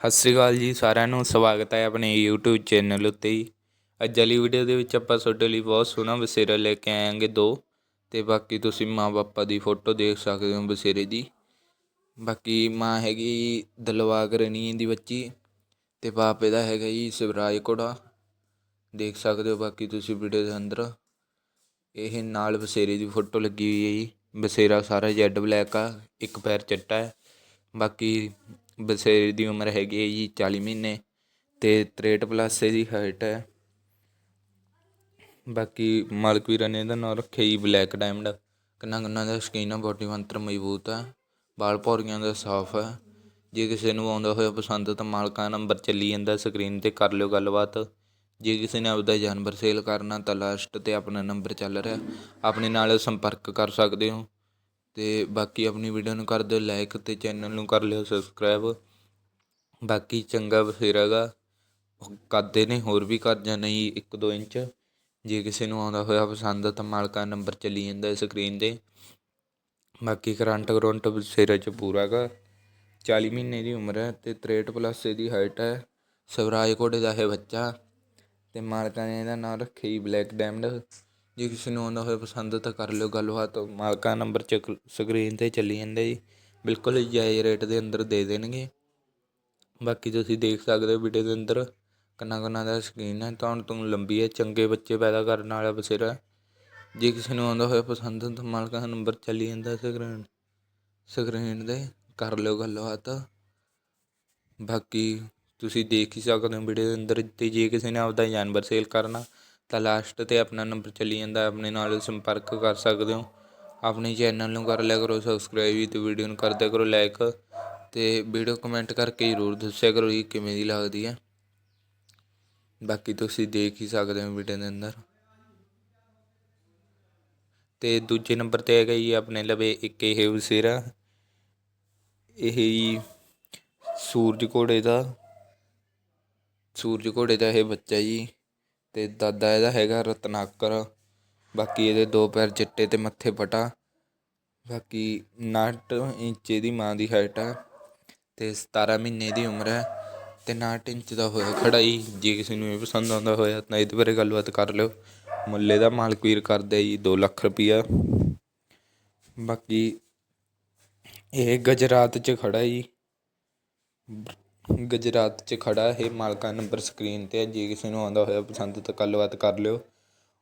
ਸਤਿ ਸ਼੍ਰੀ ਅਕਾਲ ਜੀ, ਸਾਰਿਆਂ ਨੂੰ ਸਵਾਗਤ ਹੈ ਆਪਣੇ YouTube ਚੈਨਲ ਉੱਤੇ ਹੀ ਅੱਜ ਵਾਲੀ ਵੀਡੀਓ ਦੇ ਵਿੱਚ ਆਪਾਂ ਤੁਹਾਡੇ ਲਈ ਬਹੁਤ ਸੋਹਣਾ ਬਸੇਰਾ ਲੈ ਕੇ ਆਏਾਂਗੇ ਦੋ। ਤੇ ਬਾਕੀ ਤੁਸੀਂ ਮਾਂ ਬਾਪਾ ਦੀ ਫੋਟੋ ਦੇਖ ਸਕਦੇ ਹੋ ਬਸੇਰੇ ਦੀ। ਬਾਕੀ ਮਾਂ ਹੈਗੀ ਦਲਵਾਗ ਰਣੀ ਦੀ ਬੱਚੀ ਤੇ ਬਾਪ ਇਹਦਾ ਹੈਗਾ ਜੀ ਸਿਵਰਾਜ ਕੋੜਾ ਦੇਖ ਸਕਦੇ ਹੋ ਬਾਕੀ ਤੁਸੀਂ ਵੀਡੀਓ ਦੇ ਅੰਦਰ। ਇਹ ਨਾਲ ਬਸੇਰੇ ਦੀ ਫੋਟੋ ਲੱਗੀ ਹੋਈ ਹੈ ਜੀ। ਬਸੇਰਾ ਸਾਰਾ ਜੈਡ ਬਲੈਕ ਆ, ਇੱਕ ਪੈਰ ਚਿੱਟਾ ਹੈ। ਬਾਕੀ ਬਸੇਰੇ ਦੀ ਉਮਰ ਹੈਗੀ ਹੈ ਜੀ 40 ਮਹੀਨੇ ਤੇ 63 ਪਲੱਸ ਇਹਦੀ ਹਾਈਟ ਹੈ। ਬਾਕੀ ਮਾਲਕ ਵੀਰਾਂ ਨੇ ਇਹਦਾ ਨਾਮ ਰੱਖਿਆ ਜੀ ਬਲੈਕ ਡਾਇਮੰਡ ਕੰਨਾਂ ਕੰਨਾਂ ਦਾ ਸ਼ਕੀਨ ਆ ਬੋਡੀ ਮੰਤਰ ਮਜ਼ਬੂਤ ਹੈ। ਬਾਲ ਪੌੜੀਆਂ ਦਾ ਸਾਫ਼ ਹੈ। ਜੇ ਕਿਸੇ ਨੂੰ ਆਉਂਦਾ ਹੋਇਆ ਪਸੰਦ ਤਾਂ ਮਾਲਕਾਂ ਦਾ ਨੰਬਰ ਚੱਲੀ ਜਾਂਦਾ ਸਕਰੀਨ ਤੇ, ਕਰ ਲਿਓ ਗੱਲਬਾਤ। ਜੇ ਕਿਸੇ ਨੇ ਆਪਦਾ ਜਾਨਵਰ ਸੇਲ ਕਰਨਾ ਤਾਂ ਲਾਸਟ ਤੇ ਆਪਣਾ ਨੰਬਰ ਚੱਲ ਰਿਹਾ। ਆਪਣੇ ਨਾਲ ਸੰਪਰਕ ਕਰ ਸਕਦੇ ਹੋ। ਅਤੇ ਬਾਕੀ ਆਪਣੀ ਵੀਡੀਓ ਨੂੰ ਕਰ ਦਿਓ ਲਾਈਕ ਅਤੇ ਚੈਨਲ ਨੂੰ ਕਰ ਲਿਓ ਸਬਸਕ੍ਰਾਈਬ ਬਾਕੀ ਚੰਗਾ ਬਥੇਰਾ ਗਾ। ਕਰਦੇ ਨੇ, ਹੋਰ ਵੀ ਕਰ ਜਾਂ ਨਹੀਂ 1-2 ਇੰਚ। ਜੇ ਕਿਸੇ ਨੂੰ ਆਉਂਦਾ ਹੋਇਆ ਪਸੰਦ, ਤਾਂ ਮਾਲਕਾ ਨੰਬਰ ਚੱਲੀ ਜਾਂਦਾ ਸਕਰੀਨ ਤੇ। ਬਾਕੀ ਕਰੰਟ ਕਰੰਟ ਬਥੇਰਾ ਚ ਪੂਰਾ ਗਾ। 40 ਮਹੀਨੇ ਦੀ ਉਮਰ ਹੈ ਤੇ 63 ਪਲੱਸ ਇਹਦੀ ਹਾਈਟ ਹੈ। ਸਵਰਾਜ ਕੋਡੇ ਦਾ ਹੈ ਬੱਚਾ। ਤੇ ਮਾਲਕਾਂ ਨੇ ਇਹਦਾ ਨਾਮ ਰੱਖਿਆ ਹੀ ਬਲੈਕ ਡੈਮਡ ਜੇ ਕਿਸੇ ਨੂੰ ਆਉਂਦਾ ਹੋਇਆ ਪਸੰਦ ਤਾਂ ਕਰ ਲਿਓ, ਗੱਲਬਾਤ ਮਾਲਕਾਂ ਨੰਬਰ ਚ ਸਕਰੀਨ ਤੇ ਚੱਲੀ ਜਾਂਦਾ ਜੀ। ਬਿਲਕੁਲ ਜਾਇਜ਼ ਰੇਟ ਦੇ ਅੰਦਰ ਦੇ ਦੇਣਗੇ। ਬਾਕੀ ਤੁਸੀਂ ਦੇਖ ਸਕਦੇ ਹੋ ਵੀਡੀਓ ਦੇ ਅੰਦਰ ਕੰਨਾਂ ਕੰਨਾਂ ਦਾ ਸਕਰੀਨ ਹੈ। ਤੁਹਾਨੂੰ ਤੁਹਾਨੂੰ ਲੰਬੀ ਹੈ, ਚੰਗੇ ਬੱਚੇ ਪੈਦਾ ਕਰਨ ਵਾਲਾ ਬਸੇਰਾ ਜੇ ਕਿਸੇ ਨੂੰ ਆਉਂਦਾ ਹੋਇਆ ਪਸੰਦ ਤਾਂ ਮਾਲਕਾਂ ਦਾ ਨੰਬਰ ਚੱਲੀ ਜਾਂਦਾ ਸਕਰੀਨ ਸਕਰੀਨ ਦੇ ਕਰ ਲਿਓ ਗੱਲਬਾਤ। ਬਾਕੀ ਤੁਸੀਂ ਦੇਖ ਹੀ ਸਕਦੇ ਹੋ ਵੀਡੀਓ ਦੇ ਅੰਦਰ, ਤੇ ਜੇ ਕਿਸੇ ਨੇ ਆਪਦਾ ਜਾਨਵਰ ਸੇਲ ਕਰਨਾ ਤਾਂ ਲਾਸਟ ਤੇ ਆਪਣਾ ਨੰਬਰ ਚੱਲੀ ਜਾਂਦਾ, ਆਪਣੇ ਨਾਲ ਸੰਪਰਕ ਕਰ ਸਕਦੇ ਹੋ। ਆਪਣੇ ਚੈਨਲ ਨੂੰ ਕਰ ਲਿਆ ਕਰੋ ਸਬਸਕ੍ਰਾਈਬ ਤੇ ਵੀਡੀਓ ਨੂੰ ਕਰਦਿਆ ਕਰੋ ਲਾਈਕ ਤੇ ਵੀਡੀਓ ਕਮੈਂਟ ਕਰਕੇ ਜ਼ਰੂਰ ਦੱਸਿਆ ਕਰੋ ਜੀ ਕਿਵੇਂ ਦੀ ਲੱਗਦੀ ਹੈ। ਬਾਕੀ ਤੁਸੀਂ ਦੇਖ ਹੀ ਸਕਦੇ ਹੋ ਵੀਡੀਓ ਦੇ ਅੰਦਰ। ਤੇ ਦੂਜੇ ਨੰਬਰ ਤੇ ਹੈਗਾ ਜੀ ਆਪਣੇ ਲਵੇ ਇੱਕ ਇਹ ਵਸੇਰਾ। ਇਹ ਜੀ ਸੂਰਜ ਘੋੜੇ ਦਾ। ਸੂਰਜ ਘੋੜੇ ਦਾ ਇਹ ਬੱਚਾ ਜੀ। ਅਤੇ ਦਾਦਾ ਇਹਦਾ ਹੈਗਾ ਰਤਨਾਕਰ। ਬਾਕੀ ਇਹਦੇ ਦੋ ਪੈਰ ਚਿੱਟੇ ਅਤੇ ਮੱਥੇ ਪਟਾ। ਬਾਕੀ 59 ਇੰਚ ਇਹਦੀ ਮਾਂ ਦੀ ਹਾਈਟ ਹੈ ਅਤੇ 17 ਮਹੀਨੇ ਦੀ ਉਮਰ ਹੈ ਤੇ 59 ਇੰਚ ਦਾ ਹੋਇਆ ਖੜਾ ਜੀ ਜੇ ਕਿਸੇ ਨੂੰ ਇਹ ਪਸੰਦ ਆਉਂਦਾ ਹੋਇਆ ਤਾਂ ਇਹਦੇ ਬਾਰੇ ਗੱਲਬਾਤ ਕਰ ਲਿਓ। ਮੁੱਲੇ ਦਾ ਮਾਲਕ ਵੀਰ ਕਰਦਾ ਜੀ 2 ਲੱਖ ਰੁਪਈਆ। ਬਾਕੀ ਇਹ ਗੁਜਰਾਤ 'ਚ ਖੜਾ ਜੀ ਗੁਜਰਾਤ 'ਚ ਖੜ੍ਹਾ ਇਹ ਮਾਲਕਾਂ ਨੰਬਰ ਸਕਰੀਨ ਤੇ ਹੈ। ਜੇ ਕਿਸੇ ਨੂੰ ਆਉਂਦਾ ਹੋਇਆ ਪਸੰਦ ਤਾਂ ਗੱਲਬਾਤ ਕਰ ਲਿਓ।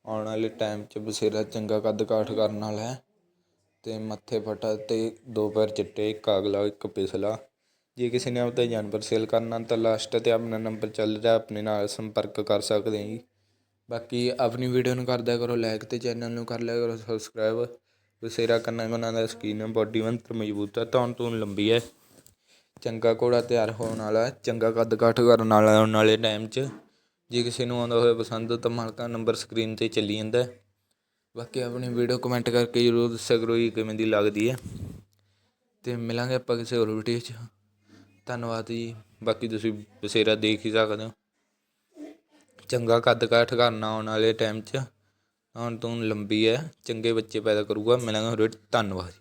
ਆਉਣ ਵਾਲੇ ਟਾਈਮ 'ਚ ਬਸੇਰਾ ਚੰਗਾ ਕੱਦ ਕਾਠ ਕਰਨ ਵਾਲਾ ਹੈ। ਅਤੇ ਮੱਥੇ ਫਟਾ ਅਤੇ ਦੋ ਪੈਰ ਚਿੱਟੇ, ਇੱਕ ਅਗਲਾ ਇੱਕ ਪਿਛਲਾ। ਜੇ ਕਿਸੇ ਨੇ ਆਪਦਾ ਜਾਨਵਰ ਸੇਲ ਕਰਨਾ ਤਾਂ ਲਾਸਟ ਤੇ ਆਪਣਾ ਨੰਬਰ ਚੱਲ ਰਿਹਾ, ਆਪਣੇ ਨਾਲ ਸੰਪਰਕ ਕਰ ਸਕਦੇ ਜੀ। ਬਾਕੀ ਆਪਣੀ ਵੀਡੀਓ ਨੂੰ ਕਰਦਿਆ ਕਰੋ ਲਾਈਕ ਅਤੇ ਚੈਨਲ ਨੂੰ ਕਰ ਲਿਆ ਕਰੋ ਸਬਸਕ੍ਰਾਈਬ ਬਸੇਰਾ ਕੰਨਾਂ ਕੰਨਾਂ ਦਾ ਸਕੀਨ ਬੋਡੀ ਮੰਤਰ ਮਜ਼ਬੂਤ ਹੈ ਧੌਣ ਧੂਣ ਲੰਬੀ ਹੈ। ਚੰਗਾ ਘੋੜਾ ਤਿਆਰ ਹੋਣ ਵਾਲਾ ਚੰਗਾ ਕੱਦ ਕਾਠ ਕਰਨ ਵਾਲਾ ਆਉਣ ਵਾਲੇ ਟਾਈਮ 'ਚ। ਜੇ ਕਿਸੇ ਨੂੰ ਆਉਂਦਾ ਹੋਇਆ ਪਸੰਦ ਤਾਂ ਮਾਲਕਾਂ ਨੰਬਰ ਸਕਰੀਨ ਤੇ ਚੱਲੀ ਜਾਂਦਾ ਬਾਕੀ ਆਪਣੀ ਵੀਡੀਓ ਕਮੈਂਟ ਕਰਕੇ ਜ਼ਰੂਰ ਦੱਸਿਆ ਕਰੋ ਜੀ ਕਿਵੇਂ ਦੀ ਲੱਗਦੀ ਹੈ। ਤੇ ਮਿਲਾਂਗੇ ਆਪਾਂ ਕਿਸੇ ਹੋਰ ਵੀਡੀਓ 'ਚ। ਧੰਨਵਾਦ ਜੀ। ਬਾਕੀ ਤੁਸੀਂ ਬਸੇਰਾ ਦੇਖ ਹੀ ਸਕਦੇ ਹੋ। ਚੰਗਾ ਕੱਦ ਕਾਠ ਕਰਨਾ ਆਉਣ ਵਾਲੇ ਟਾਈਮ 'ਚ। ਹੁਣ ਤੋਂ ਲੰਬੀ ਹੈ, ਚੰਗੇ ਬੱਚੇ ਪੈਦਾ ਕਰੂਗਾ। ਮਿਲਾਂਗੇ ਹੋਰ ਧੰਨਵਾਦ